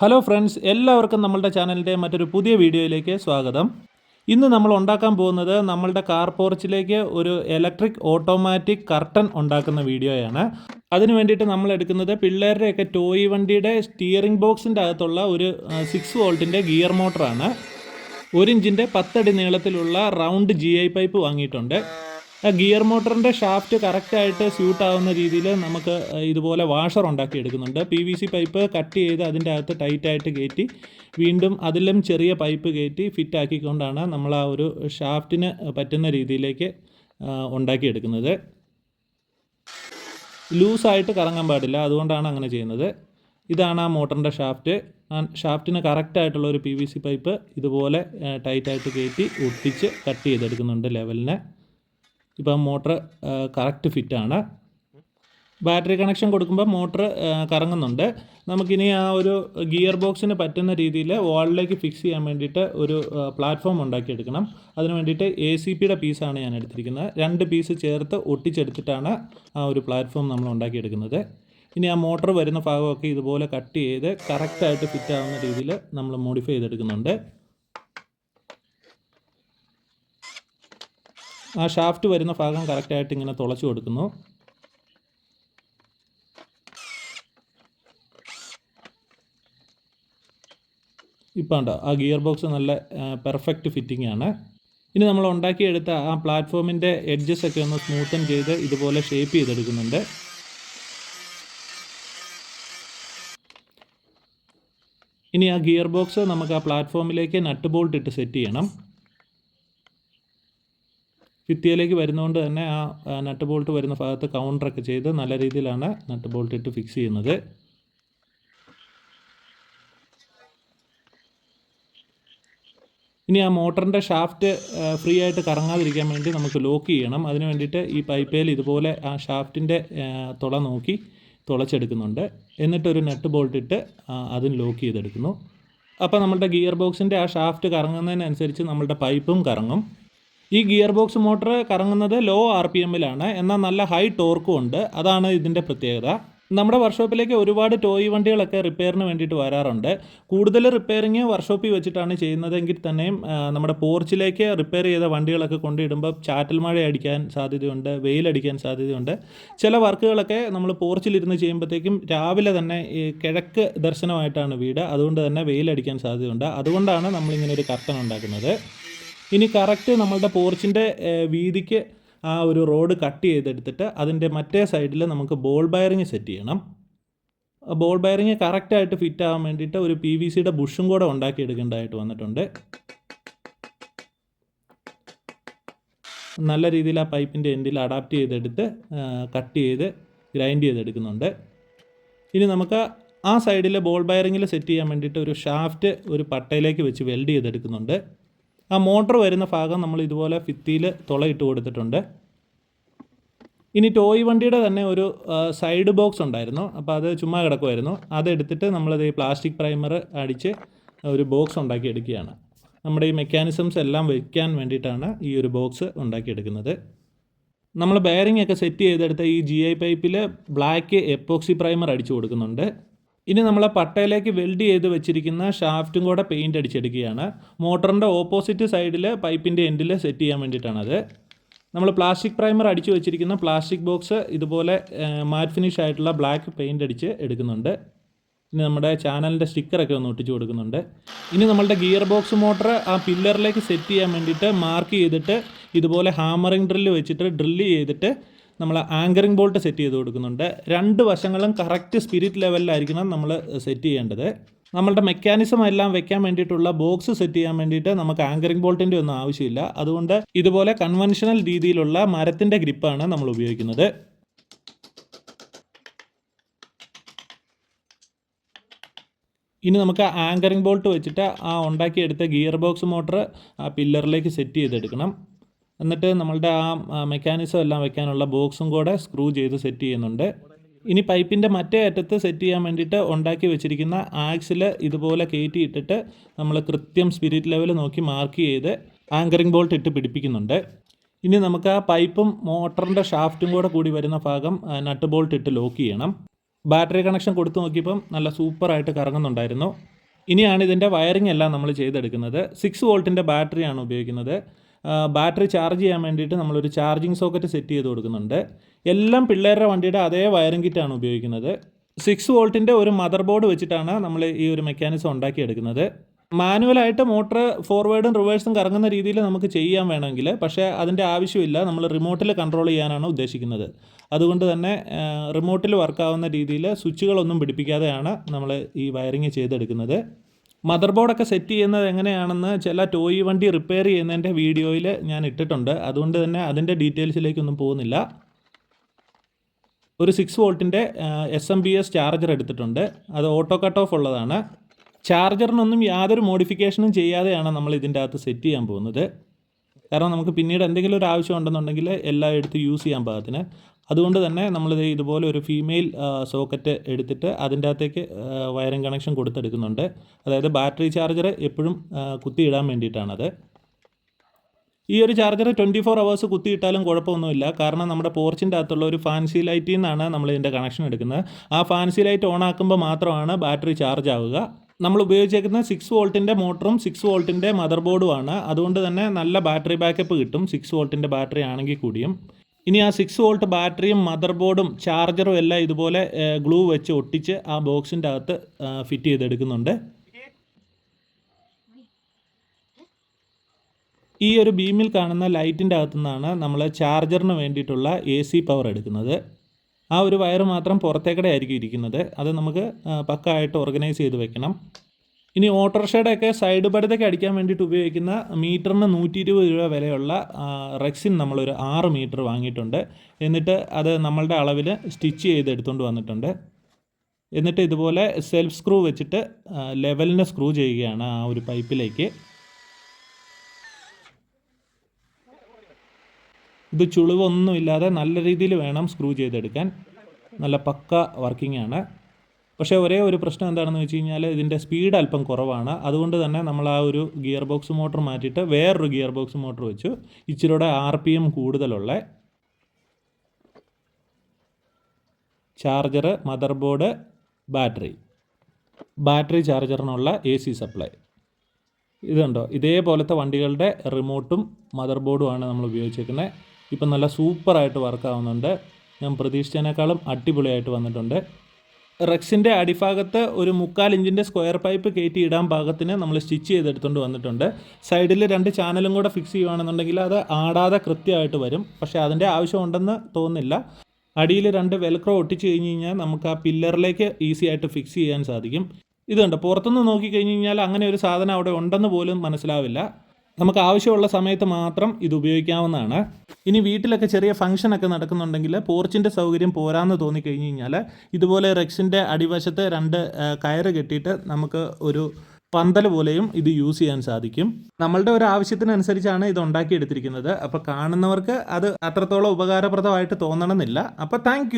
Hello friends എല്ലാവർക്കും നമ്മളുടെ ചാനലിന്റെ മറ്റൊരു പുതിയ വീഡിയോയിലേക്ക് സ്വാഗതം. ഇന്ന് നമ്മൾ ഉണ്ടാക്കാൻ പോകുന്നത് നമ്മളുടെ കാർ പോർച്ചിലേക്ക് ഒരു ഇലക്ട്രിക് ഓട്ടോമാറ്റിക് കർട്ടൻ ഉണ്ടാക്കുന്ന വീഡിയോയാണ്. അതിന് വേണ്ടിയിട്ട് നമ്മൾ എടുക്കുന്നത് പിള്ളേരുടെയൊക്കെ ടോയ് വണ്ടിയുടെ സ്റ്റിയറിംഗ് ബോക്സിന്റെ അകത്തുള്ള ഒരു സിക്സ് വോൾട്ടിന്റെ ഗിയർ മോട്ടറാണ് ഒരു ഇഞ്ചിന്റെ പത്തടി നീളത്തിലുള്ള റൗണ്ട് ജി ഐ പൈപ്പ് വാങ്ങിയിട്ടുണ്ട്. ഗിയർ മോട്ടറിന്റെ ഷാഫ്റ്റ് കറക്റ്റായിട്ട് സ്യൂട്ട് ആവുന്ന രീതിയിൽ നമുക്ക് ഇതുപോലെ വാഷർ ഉണ്ടാക്കി എടുക്കുന്നുണ്ട് P V C pipe cut ചെയ്ത് അതിന്റെ അകത്ത് ടൈറ്റായിട്ട് കയറ്റി വീണ്ടും അതിലും ചെറിയ പൈപ്പ് കയറ്റി ഫിറ്റ് ആക്കിക്കൊണ്ടാണ് നമ്മൾ ആ ഒരു ഷാഫ്റ്റിന് പറ്റുന്ന രീതിയിലേക്ക് ഉണ്ടാക്കിയെടുക്കുന്നത്. ലൂസായിട്ട് കറങ്ങാൻ പാടില്ല അതുകൊണ്ടാണ് അങ്ങനെ ചെയ്യുന്നത്. ഇതാണ് ആ മോട്ടറിന്റെ ഷാഫ്റ്റ്. ഷാഫ്റ്റിന് കറക്റ്റായിട്ടുള്ള ഒരു പി വി സി പൈപ്പ് ഇതുപോലെ ടൈറ്റായിട്ട് കയറ്റി ഒട്ടിച്ച് കട്ട് ചെയ്തെടുക്കുന്നുണ്ട് ലെവലിന് ഇപ്പം മോട്ടർ കറക്റ്റ് ഫിറ്റാണ് ബാറ്ററി കണക്ഷൻ കൊടുക്കുമ്പോൾ മോട്ടർ കറങ്ങുന്നുണ്ട്. നമുക്കിനി ആ ഒരു ഗിയർ ബോക്സിന് പറ്റുന്ന രീതിയിൽ വാളിലേക്ക് ഫിക്സ് ചെയ്യാൻ വേണ്ടിയിട്ട് ഒരു പ്ലാറ്റ്ഫോം ഉണ്ടാക്കിയെടുക്കണം. അതിന് വേണ്ടിയിട്ട് എ സി പിയുടെ പീസാണ് ഞാൻ എടുത്തിരിക്കുന്നത്. രണ്ട് പീസ് ചേർത്ത് ഒട്ടിച്ചെടുത്തിട്ടാണ് ആ ഒരു പ്ലാറ്റ്ഫോം നമ്മൾ ഉണ്ടാക്കിയെടുക്കുന്നത്. ഇനി ആ മോട്ടർ വരുന്ന ഭാഗമൊക്കെ ഇതുപോലെ കട്ട് ചെയ്ത് കറക്റ്റായിട്ട് ഫിറ്റ് ആവുന്ന രീതിയിൽ നമ്മൾ മോഡിഫൈ ചെയ്തെടുക്കുന്നുണ്ട്. ആ ഷാഫ്റ്റ് വരുന്ന ഭാഗം കറക്റ്റായിട്ട് ഇങ്ങനെ തുളച്ചു കൊടുക്കുന്നു. ഇപ്പം ഉണ്ടോ ആ ഗിയർ ബോക്സ് നല്ല പെർഫെക്റ്റ് ഫിറ്റിംഗ് ആണ്. ഇനി നമ്മൾ ഉണ്ടാക്കിയെടുത്ത ആ പ്ലാറ്റ്ഫോമിന്റെ എഡ്ജസ് ഒക്കെ ഒന്ന് സ്മൂത്തൻ ചെയ്ത് ഇതുപോലെ ഷേപ്പ് ചെയ്തെടുക്കുന്നുണ്ട്. ഇനി ആ ഗിയർ ബോക്സ് നമുക്ക് ആ പ്ലാറ്റ്ഫോമിലേക്ക് നട്ട് ബോൾട്ട് ഇട്ട് സെറ്റ് ചെയ്യണം. ഭിത്തിയിലേക്ക് വരുന്നതുകൊണ്ട് തന്നെ ആ നട്ട് ബോൾട്ട് വരുന്ന ഭാഗത്ത് കൗണ്ടറൊക്കെ ചെയ്ത് നല്ല രീതിയിലാണ് നട്ട് ബോൾട്ട് ഇട്ട് ഫിക്സ് ചെയ്യുന്നത്. ഇനി ആ മോട്ടറിന്റെ ഷാഫ്റ്റ് ഫ്രീ ആയിട്ട് കറങ്ങാതിരിക്കാൻ വേണ്ടി നമുക്ക് ലോക്ക് ചെയ്യണം. അതിന് വേണ്ടിയിട്ട് ഈ പൈപ്പേൽ ഇതുപോലെ ആ ഷാഫ്റ്റിന്റെ തുള നോക്കി തുളച്ചെടുക്കുന്നുണ്ട്. എന്നിട്ടൊരു നട്ട് ബോൾട്ട് ഇട്ട് അതിന് അതും ലോക്ക് ചെയ്തെടുക്കുന്നു. അപ്പോൾ നമ്മളുടെ ഗിയർ ബോക്സിന്റെ ആ ഷാഫ്റ്റ് കറങ്ങുന്നതിനനുസരിച്ച് നമ്മളുടെ പൈപ്പും കറങ്ങും. ഈ ഗിയർ ബോക്സ് മോട്ടർ കറങ്ങുന്നത് ലോ ആർ പി എമ്മിലാണ് എന്നാൽ നല്ല ഹൈ ടോർക്കും ഉണ്ട്. അതാണ് ഇതിന്റെ പ്രത്യേകത. നമ്മുടെ വർക്ക്ഷോപ്പിലേക്ക് ഒരുപാട് ടോയ് വണ്ടികളൊക്കെ റിപ്പയറിന് വേണ്ടിയിട്ട് വരാറുണ്ട്. കൂടുതൽ റിപ്പയറിങ് വർക്ക്ഷോപ്പിൽ വെച്ചിട്ടാണ് ചെയ്യുന്നതെങ്കിൽ തന്നെയും നമ്മുടെ പോർച്ചിലേക്ക് റിപ്പയർ ചെയ്ത വണ്ടികളൊക്കെ കൊണ്ടിടുമ്പോൾ ചാറ്റൽ മഴ അടിക്കാൻ സാധ്യതയുണ്ട് വെയിലടിക്കാൻ സാധ്യതയുണ്ട്. ചില വർക്കുകളൊക്കെ നമ്മൾ പോർച്ചിലിരുന്ന് ചെയ്യുമ്പോഴത്തേക്കും രാവിലെ തന്നെ ഈ കിഴക്ക് ദർശനമായിട്ടാണ് വീട്. അതുകൊണ്ട് തന്നെ വെയിലടിക്കാൻ സാധ്യതയുണ്ട്. അതുകൊണ്ടാണ് നമ്മളിങ്ങനെ ഒരു കർട്ടൻ ഉണ്ടാക്കുന്നത്. ഇനി കറക്റ്റ് നമ്മളുടെ പോർച്ചിന്റെ വീതിക്ക് ആ ഒരു റോഡ് കട്ട് ചെയ്തെടുത്തിട്ട് അതിന്റെ മറ്റേ സൈഡിൽ നമുക്ക് ബോൾ ബയറിങ് സെറ്റ് ചെയ്യണം. ബോൾ ബയറിങ് കറക്റ്റായിട്ട് ഫിറ്റ് ആവാൻ വേണ്ടിയിട്ട് ഒരു പി വി സിയുടെ ബുഷും കൂടെ ഉണ്ടാക്കിയെടുക്കേണ്ടതായിട്ട് വന്നിട്ടുണ്ട്. നല്ല രീതിയിൽ ആ പൈപ്പിന്റെ എൻഡിൽ അഡാപ്റ്റ് ചെയ്തെടുത്ത് കട്ട് ചെയ്ത് ഗ്രൈൻഡ് ചെയ്തെടുക്കുന്നുണ്ട്. ഇനി നമുക്ക് ആ സൈഡിൽ ബോൾ ബയറിങ്ങിൽ സെറ്റ് ചെയ്യാൻ വേണ്ടിയിട്ട് ഒരു ഷാഫ്റ്റ് ഒരു പട്ടയിലേക്ക് വെച്ച് വെൽഡ് ചെയ്തെടുക്കുന്നുണ്ട്. ആ മോട്ടർ വരുന്ന ഭാഗം നമ്മൾ ഇതുപോലെ ഫിത്തിയിൽ തുളയിട്ട് കൊടുത്തിട്ടുണ്ട്. ഇനി ടോയ് വണ്ടിയുടെ തന്നെ ഒരു സൈഡ് ബോക്സ് ഉണ്ടായിരുന്നു. അപ്പോൾ അത് ചുമ്മാ കിടക്കുമായിരുന്നു അതെടുത്തിട്ട് നമ്മളത് ഈ പ്ലാസ്റ്റിക് പ്രൈമർ അടിച്ച് ഒരു ബോക്സ് ഉണ്ടാക്കി എടുക്കുകയാണ്. നമ്മുടെ ഈ മെക്കാനിസംസ് എല്ലാം വയ്ക്കാൻ വേണ്ടിയിട്ടാണ് ഈ ഒരു ബോക്സ് ഉണ്ടാക്കിയെടുക്കുന്നത് നമ്മൾ ബെയറിംഗ് ഒക്കെ സെറ്റ് ചെയ്തെടുത്ത ഈ ജി ഐ പൈപ്പിൽ ബ്ലാക്ക് എപ്പോക്സി പ്രൈമർ അടിച്ചു കൊടുക്കുന്നുണ്ട്. ഇനി നമ്മൾ പട്ടയിലേക്ക് വെൽഡ് ചെയ്ത് വെച്ചിരിക്കുന്ന ഷാഫ്റ്റും കൂടെ പെയിന്റ് അടിച്ചെടുക്കുകയാണ്. മോട്ടറിന്റെ ഓപ്പോസിറ്റ് സൈഡിൽ പൈപ്പിന്റെ എൻഡിൽ സെറ്റ് ചെയ്യാൻ വേണ്ടിയിട്ടാണത്. നമ്മൾ പ്ലാസ്റ്റിക് പ്രൈമർ അടിച്ചു വെച്ചിരിക്കുന്ന പ്ലാസ്റ്റിക് ബോക്സ് ഇതുപോലെ മാറ്റ് ഫിനിഷ് ആയിട്ടുള്ള ബ്ലാക്ക് പെയിന്റ് അടിച്ച് എടുക്കുന്നുണ്ട്. ഇനി നമ്മുടെ ചാനലിന്റെ സ്റ്റിക്കറൊക്കെ ഒന്ന് ഒട്ടിച്ച് കൊടുക്കുന്നുണ്ട്. ഇനി നമ്മളുടെ ഗിയർ ബോക്സ് മോട്ടർ ആ പില്ലറിലേക്ക് സെറ്റ് ചെയ്യാൻ വേണ്ടിയിട്ട് മാർക്ക് ചെയ്തിട്ട് ഇതുപോലെ ഹാമറിംഗ് ഡ്രില്ല് വെച്ചിട്ട് ഡ്രില്ല് ചെയ്തിട്ട് നമ്മൾ ആങ്കറിംഗ് ബോൾട്ട് സെറ്റ് ചെയ്ത് കൊടുക്കുന്നുണ്ട്. രണ്ട് വശങ്ങളും കറക്റ്റ് സ്പിരിറ്റ് ലെവലിലായിരിക്കണം നമ്മൾ സെറ്റ് ചെയ്യേണ്ടത്. നമ്മളുടെ മെക്കാനിസം എല്ലാം വെക്കാൻ വേണ്ടിയിട്ടുള്ള ബോക്സ് സെറ്റ് ചെയ്യാൻ വേണ്ടിയിട്ട് നമുക്ക് ആങ്കറിംഗ് ബോൾട്ടിന്റെ ഒന്നും ആവശ്യമില്ല. അതുകൊണ്ട് ഇതുപോലെ കൺവെൻഷണൽ രീതിയിലുള്ള മരത്തിന്റെ ഗ്രിപ്പാണ് നമ്മൾ ഉപയോഗിക്കുന്നത്. ഇനി നമുക്ക് ആങ്കറിംഗ് ബോൾട്ട് വെച്ചിട്ട് ആ ഉണ്ടാക്കിയെടുത്ത ഗിയർ ബോക്സ് മോട്ടർ ആ പില്ലറിലേക്ക് സെറ്റ് ചെയ്തെടുക്കണം. എന്നിട്ട് നമ്മളുടെ ആ മെക്കാനിസം എല്ലാം വെക്കാനുള്ള ബോക്സും കൂടെ സ്ക്രൂ ചെയ്ത് സെറ്റ് ചെയ്യുന്നുണ്ട്. ഇനി പൈപ്പിന്റെ മറ്റേ അറ്റത്ത് സെറ്റ് ചെയ്യാൻ വേണ്ടിയിട്ട് ഉണ്ടാക്കി വെച്ചിരിക്കുന്ന ആക്സിൽ ഇതുപോലെ കയറ്റിയിട്ടിട്ട് നമ്മൾ കൃത്യം സ്പിരിറ്റ് ലെവൽ നോക്കി മാർക്ക് ചെയ്ത് ആങ്കറിംഗ് ബോൾട്ട് ഇട്ട് പിടിപ്പിക്കുന്നുണ്ട്. ഇനി നമുക്ക് ആ പൈപ്പും മോട്ടറിന്റെ ഷാഫ്റ്റും കൂടെ കൂടി വരുന്ന ഭാഗം നട്ട് ബോൾട്ട് ഇട്ട് ലോക്ക് ചെയ്യണം. ബാറ്ററി കണക്ഷൻ കൊടുത്തു നോക്കിയപ്പം നല്ല സൂപ്പറായിട്ട് കറങ്ങുന്നുണ്ടായിരുന്നു. ഇനിയാണ് ഇതിന്റെ വയറിംഗ് എല്ലാം നമ്മൾ ചെയ്തെടുക്കുന്നത്. സിക്സ് വോൾട്ടിന്റെ ബാറ്ററിയാണ് ഉപയോഗിക്കുന്നത്. ബാറ്ററി ചാർജ് ചെയ്യാൻ വേണ്ടിയിട്ട് നമ്മളൊരു ചാർജിങ് സോക്കറ്റ് സെറ്റ് ചെയ്ത് കൊടുക്കുന്നുണ്ട്. എല്ലാം പിള്ളേരുടെ വണ്ടിയുടെ അതേ വയറിംഗ് കിറ്റാണ് ഉപയോഗിക്കുന്നത്. സിക്സ് വോൾട്ടിന്റെ ഒരു മദർ ബോർഡ് വെച്ചിട്ടാണ് നമ്മൾ ഈ ഒരു മെക്കാനിസം ഉണ്ടാക്കിയെടുക്കുന്നത്. മാനുവലായിട്ട് മോട്ടർ ഫോർവേഡും റിവേഴ്സും കറങ്ങുന്ന രീതിയിൽ നമുക്ക് ചെയ്യാൻ വേണമെങ്കിൽ പക്ഷേ അതിന്റെ ആവശ്യമില്ല. നമ്മൾ റിമോട്ടിൽ കൺട്രോൾ ചെയ്യാനാണ് ഉദ്ദേശിക്കുന്നത്. അതുകൊണ്ട് തന്നെ റിമോട്ടിൽ വർക്കാവുന്ന രീതിയിൽ സ്വിച്ചുകളൊന്നും പിടിപ്പിക്കാതെയാണ് നമ്മൾ ഈ വയറിങ് ചെയ്തെടുക്കുന്നത്. മദർ ബോർഡൊക്കെ സെറ്റ് ചെയ്യുന്നത് എങ്ങനെയാണെന്ന് ചില ടോയ് വണ്ടി റിപ്പയർ ചെയ്യുന്നതിന്റെ വീഡിയോയിൽ ഞാൻ ഇട്ടിട്ടുണ്ട്. അതുകൊണ്ട് തന്നെ അതിന്റെ ഡീറ്റെയിൽസിലേക്കൊന്നും പോകുന്നില്ല. ഒരു six വോൾട്ടിന്റെ S M B S charger എടുത്തിട്ടുണ്ട്. അത് ഓട്ടോ കട്ട് ഓഫ് ഉള്ളതാണ്. ചാർജറിനൊന്നും യാതൊരു മോഡിഫിക്കേഷനും ചെയ്യാതെയാണ് നമ്മൾ ഇതിന്റെ അകത്ത് സെറ്റ് ചെയ്യാൻ പോകുന്നത്. കാരണം നമുക്ക് പിന്നീട് എന്തെങ്കിലും ഒരു ആവശ്യം ഉണ്ടെന്നുണ്ടെങ്കിൽ എല്ലാം എടുത്ത് യൂസ് ചെയ്യാൻ പാകത്തിന്. അതുകൊണ്ട് തന്നെ നമ്മൾ ഇതുപോലെ ഒരു ഫീമെയിൽ സോക്കറ്റ് എടുത്തിട്ട് അതിന്റെ അകത്തേക്ക് വയറിംഗ് കണക്ഷൻ കൊടുത്തെടുക്കുന്നുണ്ട്. അതായത് ബാറ്ററി ചാർജർ എപ്പോഴും കുത്തിയിടാൻ വേണ്ടിയിട്ടാണത്. ഈ ഒരു ചാർജർ ട്വന്റി ഫോർ അവേഴ്സ് കുത്തിയിട്ടാലും കുഴപ്പമൊന്നുമില്ല. കാരണം നമ്മുടെ പോർച്ചിന്റെ അകത്തുള്ള ഒരു ഫാൻസി ലൈറ്റിൽ നിന്നാണ് നമ്മൾ ഇതിന്റെ കണക്ഷൻ എടുക്കുന്നത്. ആ ഫാൻസി ലൈറ്റ് ഓൺ ആക്കുമ്പോൾ മാത്രമാണ് ബാറ്ററി ചാർജ് ആവുക. നമ്മൾ ഉപയോഗിച്ചേക്കുന്ന സിക്സ് വോൾട്ടിന്റെ മോട്ടറും സിക്സ് വോൾട്ടിന്റെ മദർ ബോർഡുമാണ് അതുകൊണ്ട് തന്നെ നല്ല ബാറ്ററി ബാക്കപ്പ് കിട്ടും സിക്സ് വോൾട്ടിന്റെ ബാറ്ററി ആണെങ്കിൽ കൂടിയും. ഇനി ആ സിക്സ് വോൾട്ട് ബാറ്ററിയും മദർ ബോർഡും ചാർജറും എല്ലാം ഇതുപോലെ ഗ്ലൂ വെച്ച് ഒട്ടിച്ച് ആ ബോക്സിന്റെ അകത്ത് ഫിറ്റ് ചെയ്തെടുക്കുന്നുണ്ട്. ഈ ഒരു ബീമിൽ കാണുന്ന ലൈറ്റിന്റെ അകത്തു നിന്നാണ് നമ്മൾ ചാർജറിന് വേണ്ടിയിട്ടുള്ള എ സി പവർ എടുക്കുന്നത്. ആ ഒരു വയർ മാത്രം പുറത്തേക്കടെ ആയിരിക്കും ഇരിക്കുന്നത്. അത് നമുക്ക് പക്കായിട്ട് ഓർഗനൈസ് ചെയ്ത് വെക്കണം. ഇനി ഓട്ടോറിക്ഷയുടെ ഒക്കെ സൈഡ് പടുതൊക്കെ അടിക്കാൻ വേണ്ടിയിട്ട് ഉപയോഗിക്കുന്ന മീറ്ററിന് നൂറ്റി ഇരുപത് രൂപ വിലയുള്ള റെക്സിൻ നമ്മളൊരു ആറ് മീറ്റർ വാങ്ങിയിട്ടുണ്ട്. എന്നിട്ട് അത് നമ്മളുടെ അളവിൽ സ്റ്റിച്ച് ചെയ്ത് എടുത്തുകൊണ്ട് വന്നിട്ടുണ്ട്. എന്നിട്ട് ഇതുപോലെ സെൽഫ് സ്ക്രൂ വെച്ചിട്ട് ലെവലിന് സ്ക്രൂ ചെയ്യുകയാണ് ആ ഒരു പൈപ്പിലേക്ക് ഇത് ചുളിവൊന്നുമില്ലാതെ നല്ല രീതിയിൽ വേണം സ്ക്രൂ ചെയ്തെടുക്കാൻ. നല്ല പക്ക വർക്കിംഗ് ആണ്. പക്ഷേ ഒരേ ഒരു പ്രശ്നം എന്താണെന്ന് വെച്ച് കഴിഞ്ഞാൽ ഇതിന്റെ സ്പീഡ് അല്പം കുറവാണ്. അതുകൊണ്ട് തന്നെ നമ്മൾ ആ ഒരു ഗിയർ ബോക്സ് മോട്ടർ മാറ്റിയിട്ട് വേറൊരു ഗിയർ ബോക്സ് മോട്ടർ വെച്ചു. ഇച്ചിരിയുടെ ആർ പി എം കൂടുതലുള്ള charger mother board battery battery ചാർജറിനുള്ള A C supply ഇതുണ്ടോ? ഇതേപോലത്തെ വണ്ടികളുടെ റിമോട്ടും മദർ ബോർഡുമാണ് നമ്മൾ ഉപയോഗിച്ചേക്കുന്നത് ഇപ്പം നല്ല സൂപ്പറായിട്ട് വർക്കാവുന്നുണ്ട്. ഞാൻ പ്രതീക്ഷിച്ചതിനേക്കാളും അടിപൊളിയായിട്ട് വന്നിട്ടുണ്ട്. റെക്സിന്റെ അടിഭാഗത്ത് ഒരു മുക്കാൽ ഇഞ്ചിന്റെ സ്ക്വയർ പൈപ്പ് കയറ്റി ഇടാൻ ഭാഗത്തിന് നമ്മൾ സ്റ്റിച്ച് ചെയ്തെടുത്തുകൊണ്ട് വന്നിട്ടുണ്ട്. സൈഡിൽ രണ്ട് ചാനലും കൂടെ ഫിക്സ് ചെയ്യുകയാണെന്നുണ്ടെങ്കിൽ അത് ആടാതെ കൃത്യമായിട്ട് വരും. പക്ഷേ അതിന്റെ ആവശ്യമുണ്ടെന്ന് തോന്നുന്നില്ല. അടിയിൽ രണ്ട് വെൽക്രോ ഒട്ടിച്ച് കഴിഞ്ഞ് കഴിഞ്ഞാൽ നമുക്ക് ആ പില്ലറിലേക്ക് ഈസി ആയിട്ട് ഫിക്സ് ചെയ്യാൻ സാധിക്കും. ഇതുണ്ട് പുറത്തുനിന്ന് നോക്കിക്കഴിഞ്ഞ് കഴിഞ്ഞാൽ അങ്ങനെ ഒരു സാധനം അവിടെ ഉണ്ടെന്ന് പോലും മനസ്സിലാവില്ല. നമുക്ക് ആവശ്യമുള്ള സമയത്ത് മാത്രം ഇത് ഉപയോഗിക്കാവുന്നതാണ്. ഇനി വീട്ടിലൊക്കെ ചെറിയ ഫംഗ്ഷനൊക്കെ നടക്കുന്നുണ്ടെങ്കിൽ പോർച്ചിന്റെ സൗകര്യം പോരാന്ന് തോന്നിക്കഴിഞ്ഞ് കഴിഞ്ഞാൽ ഇതുപോലെ റെക്സിന്റെ അടിവശത്ത് രണ്ട് കയറ് കെട്ടിയിട്ട് നമുക്ക് ഒരു പന്തൽ പോലെയും ഇത് യൂസ് ചെയ്യാൻ സാധിക്കും. നമ്മളുടെ ഒരു ആവശ്യത്തിനനുസരിച്ചാണ് ഇത് ഉണ്ടാക്കിയെടുത്തിരിക്കുന്നത്. അപ്പോൾ കാണുന്നവർക്ക് അത് അത്രത്തോളം ഉപകാരപ്രദമായിട്ട് തോന്നണമെന്നില്ല. അപ്പോൾ താങ്ക്